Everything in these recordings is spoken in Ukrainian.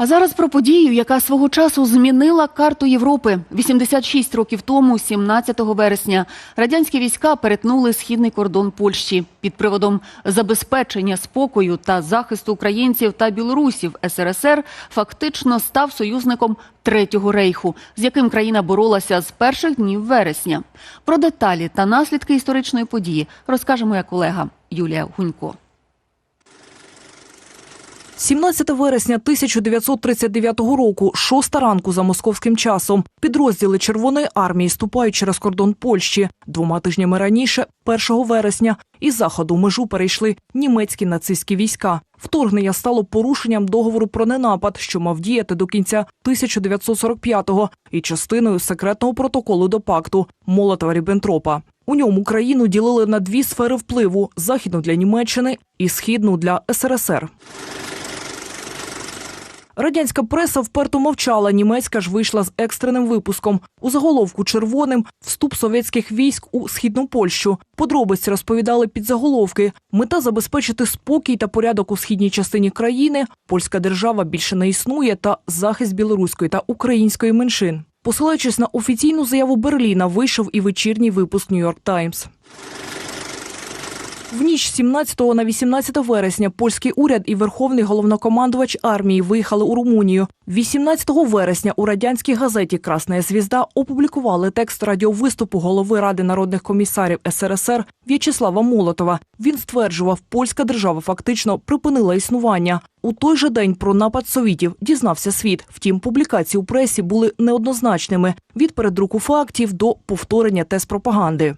А зараз про подію, яка свого часу змінила карту Європи. 86 років тому, 17 вересня, радянські війська перетнули східний кордон Польщі під приводом забезпечення спокою та захисту українців та білорусів. СРСР фактично став союзником Третього рейху, з яким країна боролася з перших днів вересня. Про деталі та наслідки історичної події розкаже моя колега Юлія Гунько. 17 вересня 1939 року, шоста ранку за московським часом, підрозділи Червоної армії ступають через кордон Польщі. Двома тижнями раніше, 1 вересня, із заходу межу перейшли німецькі нацистські війська. Вторгнення стало порушенням договору про ненапад, що мав діяти до кінця 1945-го, і частиною секретного протоколу до пакту Молотова-Ріббентропа. У ньому країну ділили на дві сфери впливу: західну для Німеччини і східну для СРСР. Радянська преса вперто мовчала, німецька ж вийшла з екстреним випуском. У заголовку червоним вступ совєтських військ у східну Польщу. Подробиці розповідали під заголовки. Мета забезпечити спокій та порядок у східній частині країни. Польська держава більше не існує та захист білоруської та української меншин. Посилаючись на офіційну заяву Берліна, вийшов і вечірній випуск Нью-Йорк Таймс. В ніч з 17 на 18 вересня польський уряд і верховний головнокомандувач армії виїхали у Румунію. 18 вересня у радянській газеті Красна звізда опублікували текст радіовиступу голови Ради народних комісарів СРСР В'ячеслава Молотова. Він стверджував, польська держава фактично припинила існування. У той же день про напад совітів дізнався світ. Втім, публікації у пресі були неоднозначними від передруку фактів до повторення тез пропаганди.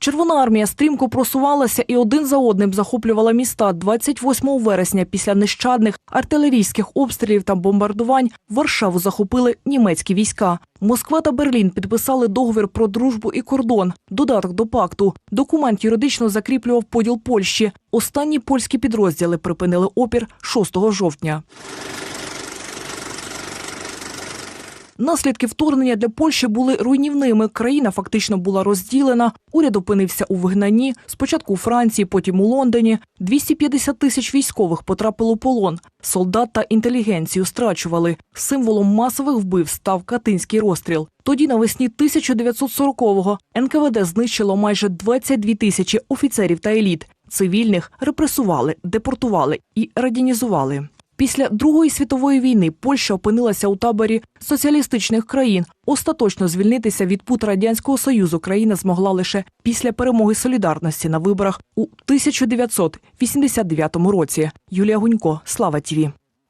Червона армія стрімко просувалася і один за одним захоплювала міста 28 вересня. Після нещадних артилерійських обстрілів та бомбардувань Варшаву захопили німецькі війська. Москва та Берлін підписали договір про дружбу і кордон. Додаток до пакту. Документ юридично закріплював поділ Польщі. Останні польські підрозділи припинили опір 6 жовтня. Наслідки вторгнення для Польщі були руйнівними. Країна фактично була розділена. Уряд опинився у вигнанні. Спочатку у Франції, потім у Лондоні. 250 тисяч військових потрапили у полон. Солдат та інтелігенцію страчували. Символом масових вбив став катинський розстріл. Тоді навесні 1940-го НКВД знищило майже 22 тисячі офіцерів та еліт. Цивільних репресували, депортували і радянізували. Після Другої світової війни Польща опинилася у таборі соціалістичних країн. Остаточно звільнитися від пут радянського союзу країна змогла лише після перемоги солідарності на виборах у 1989 році. Юлія Гунько, Слава Тіві.